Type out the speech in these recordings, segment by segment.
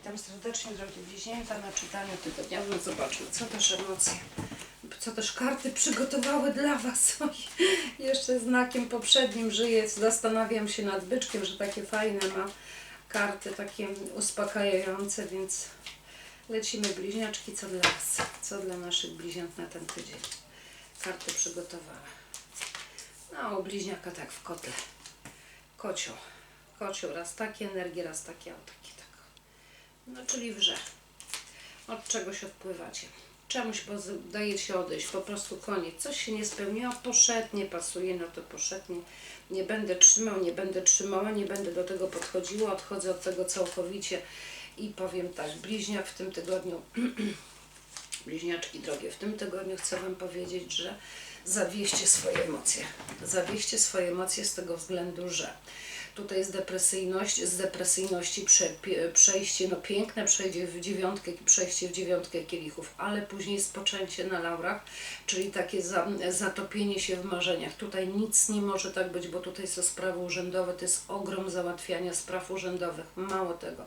Witam serdecznie, drogie bliźnięta, na czytaniu tygodniowym. Zobaczmy, co też emocje, co też karty przygotowały dla Was. Jeszcze znakiem poprzednim żyję, zastanawiam się nad byczkiem, że takie fajne ma karty, takie uspokajające, więc lecimy bliźniaczki, co dla Was, co dla naszych bliźniąt na ten tydzień. Karty przygotowała. No, bliźniaka tak w kotle. Kocioł. Kocioł, raz takie energie, raz takie, o takie, tak. No, czyli wrze. Od czegoś odpływacie. Czemuś daje się odejść, po prostu koniec. Coś się nie spełniło, poszedł, nie pasuje, no to poszedł, nie, nie będę trzymał, nie będę trzymała, nie będę do tego podchodziła, odchodzę od tego całkowicie i powiem tak, bliźniak w tym tygodniu, bliźniaczki drogie, w tym tygodniu chcę Wam powiedzieć, że zawieście swoje emocje. Zawieście swoje emocje z tego względu, że tutaj jest depresyjność, z depresyjności prze, przejście, no piękne przejdzie w dziewiątkę, przejście w dziewiątkę kielichów, ale później spoczęcie na laurach, czyli takie za, zatopienie się w marzeniach. Tutaj nic nie może tak być, bo tutaj są sprawy urzędowe, to jest ogrom załatwiania spraw urzędowych. Mało tego,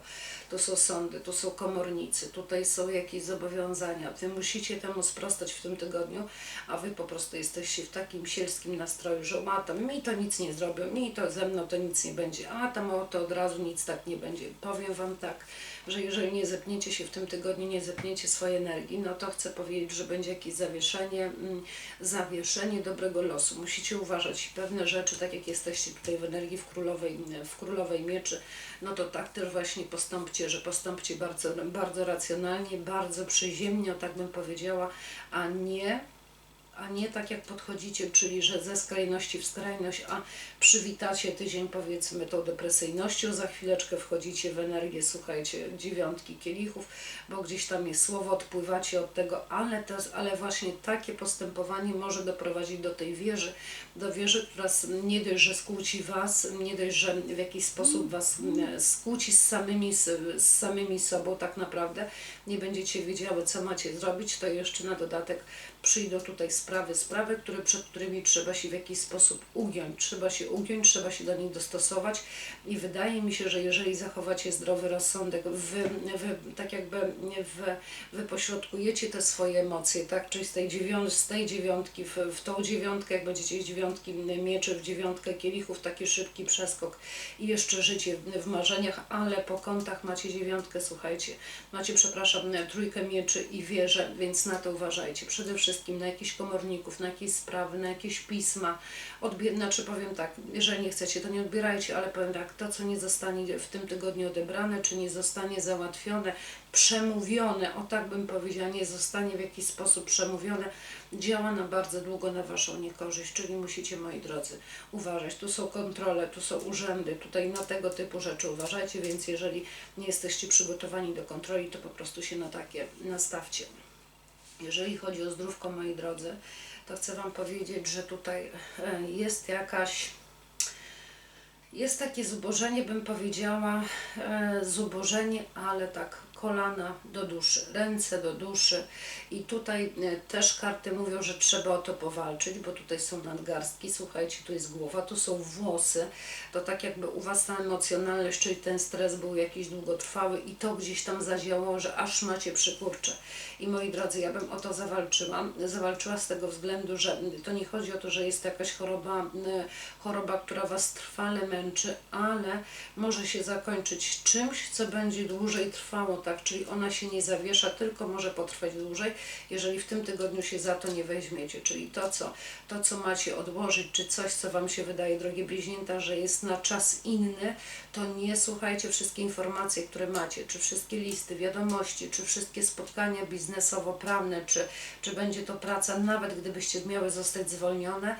tu są sądy, tu są komornicy, tutaj są jakieś zobowiązania. Wy musicie temu sprostać w tym tygodniu, a wy po prostu jesteście w takim sielskim nastroju, że a tam mi to nic nie zrobią, mi to ze mną to nic nie będzie, a tam to od razu nic tak nie będzie. Powiem Wam tak, że jeżeli nie zepniecie się w tym tygodniu, nie zepniecie swojej energii, no to chcę powiedzieć, że będzie jakieś zawieszenie, mm, zawieszenie dobrego losu. Musicie uważać pewne rzeczy, tak jak jesteście tutaj w energii w królowej, w królowej mieczy, no to tak też właśnie postąpcie, że postąpcie bardzo, bardzo racjonalnie, bardzo przyziemnie, tak bym powiedziała, a nie a nie tak jak podchodzicie, czyli że ze skrajności w skrajność, a przywitacie tydzień powiedzmy tą depresyjnością, za chwileczkę wchodzicie w energię, słuchajcie, dziewiątki kielichów, bo gdzieś tam jest słowo, odpływacie od tego, ale, to, ale właśnie takie postępowanie może doprowadzić do tej wieży, do wieży, która nie dość, że skłóci Was, nie dość, że w jakiś sposób Was mm, skłóci z samymi, z samymi sobą tak naprawdę, nie będziecie wiedziały, co macie zrobić, to jeszcze na dodatek przyjdą tutaj sprawy, sprawy, które, przed którymi trzeba się w jakiś sposób ugiąć. Trzeba się ugiąć, trzeba się do nich dostosować i wydaje mi się, że jeżeli zachowacie zdrowy rozsądek, wy, wy tak jakby wy, wy pośrodkujecie te swoje emocje, tak? Czyli z tej, dziewią- z tej dziewiątki w, w tą dziewiątkę, jak będziecie z dziewiątki mieczy w dziewiątkę kielichów, taki szybki przeskok i jeszcze życie w, marzeniach, ale po kątach macie dziewiątkę, słuchajcie, macie, przepraszam, trójkę mieczy i wieżę, więc na to uważajcie. Przede wszystkim na jakichś komorników, na jakieś sprawy, na jakieś pisma. Odbie- znaczy powiem tak, jeżeli nie chcecie, to nie odbierajcie, ale powiem tak, to co nie zostanie w tym tygodniu odebrane, czy nie zostanie załatwione, przemówione, o tak bym powiedziała, nie zostanie w jakiś sposób przemówione, działa na bardzo długo na Waszą niekorzyść, czyli musicie, moi drodzy, uważać. Tu są kontrole, tu są urzędy, tutaj na tego typu rzeczy uważajcie, więc jeżeli nie jesteście przygotowani do kontroli, to po prostu się na takie nastawcie. Jeżeli chodzi o zdrówko, moi drodzy, to chcę Wam powiedzieć, że tutaj e, jest jakaś. Jest takie zubożenie, bym powiedziała, e, zubożenie, ale tak kolana do duszy, ręce do duszy. I tutaj e, też karty mówią, że trzeba o to powalczyć, bo tutaj są nadgarstki, słuchajcie, tu jest głowa, tu są włosy. To tak jakby u Was ta emocjonalność, czyli ten stres był jakiś długotrwały i to gdzieś tam zadziałało, że aż macie przykurcze. I moi drodzy, ja bym o to zawalczyła. Zawalczyła z tego względu, że to nie chodzi o to, że jest jakaś choroba, choroba, która Was trwale męczy, ale może się zakończyć czymś, co będzie dłużej trwało, tak? Czyli ona się nie zawiesza, tylko może potrwać dłużej, jeżeli w tym tygodniu się za to nie weźmiecie. Czyli to, co, to, co macie odłożyć, czy coś, co Wam się wydaje, drogie bliźnięta, że jest na czas inny, to nie słuchajcie wszystkie informacje, które macie, czy wszystkie listy, wiadomości, czy wszystkie spotkania biznesowo-prawne, czy, czy będzie to praca, nawet gdybyście miały zostać zwolnione,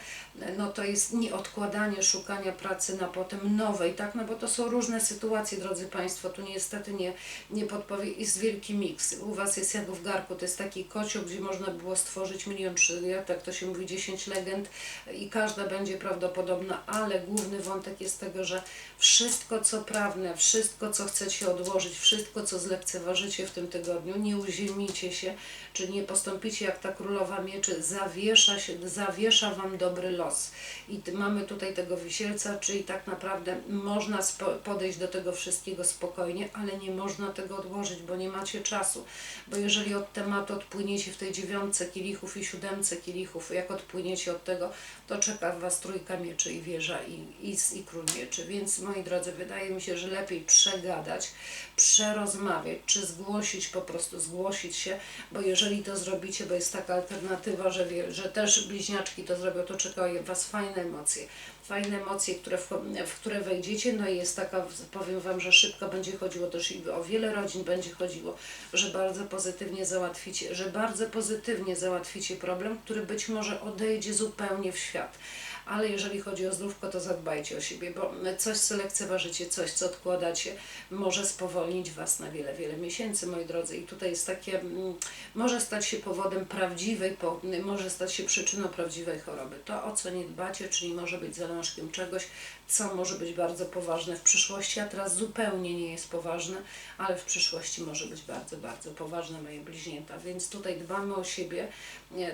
no to jest nie odkładanie szukania pracy na potem nowej, tak? No bo to są różne sytuacje, drodzy Państwo, tu niestety nie, nie podpowiem jest wielki miks. U Was jest jak w garku, to jest taki kocioł, gdzie można było stworzyć milion, jak tak to się mówi, 10 legend i każda będzie prawdopodobna, ale główny wątek jest tego, że wszystko co prawne, wszystko co chcecie odłożyć, wszystko co zlekceważycie w tym tygodniu, nie uziemicie się, czy nie postąpicie jak ta królowa mieczy, zawiesza, się, zawiesza Wam dobry los. I mamy tutaj tego wisielca, czyli tak naprawdę można podejść do tego wszystkiego spokojnie, ale nie można tego odłożyć, bo nie macie czasu. Bo jeżeli od tematu odpłyniecie w tej dziewiątce kielichów i siódemce kielichów, jak odpłyniecie od tego, to czeka Was trójka mieczy i wieża i, i, i król mieczy. Więc moi drodzy, wydaje mi się, że lepiej przegadać, przerozmawiać, czy zgłosić, po prostu zgłosić się, bo jeżeli to zrobicie, bo jest taka alternatywa, że, wie, że też bliźniaczki to zrobią, to czekają Was fajne emocje. Fajne emocje, które w, w które wejdziecie, no i jest taka, powiem Wam, że szybko będzie chodziło też i o wiele rodzin będzie chodziło, że bardzo pozytywnie załatwicie, że bardzo pozytywnie załatwicie problem, który być może odejdzie zupełnie w świat. Ale jeżeli chodzi o zdrówko, to zadbajcie o siebie, bo coś, co lekceważycie, coś, co odkładacie, może spowolnić Was na wiele, wiele miesięcy, moi drodzy. I tutaj jest takie, mm, może stać się powodem prawdziwej, może stać się przyczyną prawdziwej choroby. To, o co nie dbacie, czyli może być zalążkiem czegoś, co może być bardzo poważne w przyszłości, a teraz zupełnie nie jest poważne, ale w przyszłości może być bardzo, bardzo poważne, moje bliźnięta. Więc tutaj dbamy o siebie,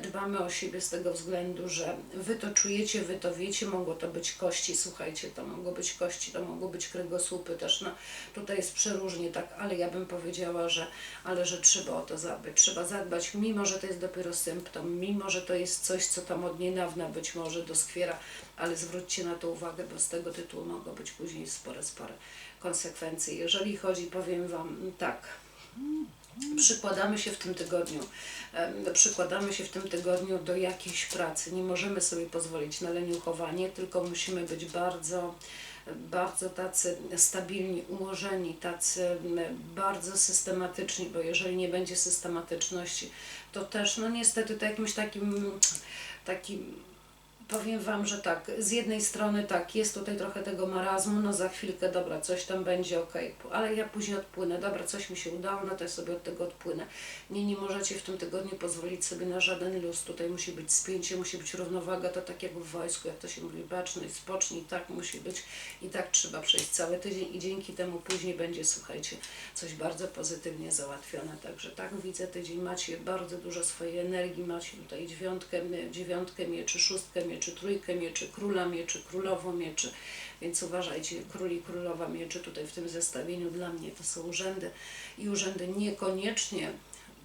dbamy o siebie z tego względu, że Wy to czujecie, Wy to wiecie, mogło to być kości, słuchajcie, to mogło być kości, to mogło być kręgosłupy też, no tutaj jest przeróżnie, tak, ale ja bym powiedziała, że, ale że trzeba o to zadbać, trzeba zadbać, mimo że to jest dopiero symptom, mimo że to jest coś, co tam od niedawna być może doskwiera, ale zwróćcie na to uwagę, bo z tego tytułu mogą być później spore, spore konsekwencje. Jeżeli chodzi, powiem Wam tak, przykładamy się w tym tygodniu, przykładamy się w tym tygodniu do jakiejś pracy. Nie możemy sobie pozwolić na leniuchowanie, tylko musimy być bardzo, bardzo tacy stabilni, ułożeni, tacy bardzo systematyczni, bo jeżeli nie będzie systematyczności, to też, no niestety, to jakimś takim, takim Powiem Wam, że tak, z jednej strony tak, jest tutaj trochę tego marazmu, no za chwilkę, dobra, coś tam będzie ok, ale ja później odpłynę, dobra, coś mi się udało, no to ja sobie od tego odpłynę. Nie, nie możecie w tym tygodniu pozwolić sobie na żaden luz, tutaj musi być spięcie, musi być równowaga, to tak jak w wojsku, jak to się mówi, baczność, spocznij, tak musi być i tak trzeba przejść cały tydzień i dzięki temu później będzie, słuchajcie, coś bardzo pozytywnie załatwione, także tak widzę tydzień, macie bardzo dużo swojej energii, macie tutaj dziewiątkę, dziewiątkę mieczy, szóstkę mieczy, trójkę mieczy, króla mieczy, królową mieczy, więc uważajcie, król i królowa mieczy tutaj w tym zestawieniu dla mnie to są urzędy. I urzędy niekoniecznie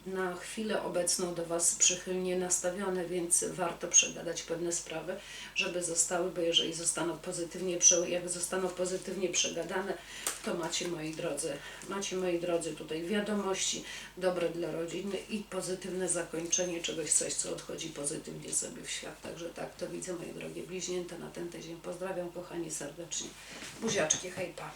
na chwilę obecną do Was przychylnie nastawione, więc warto przegadać pewne sprawy, żeby zostały, bo jeżeli zostaną pozytywnie, jak zostaną pozytywnie przegadane, to macie moi drodzy, macie moi drodzy tutaj wiadomości dobre dla rodziny i pozytywne zakończenie czegoś, coś co odchodzi pozytywnie sobie w świat. Także tak to widzę moje drogie bliźnięta na ten tydzień. Pozdrawiam kochani serdecznie. Buziaczki, hejpa.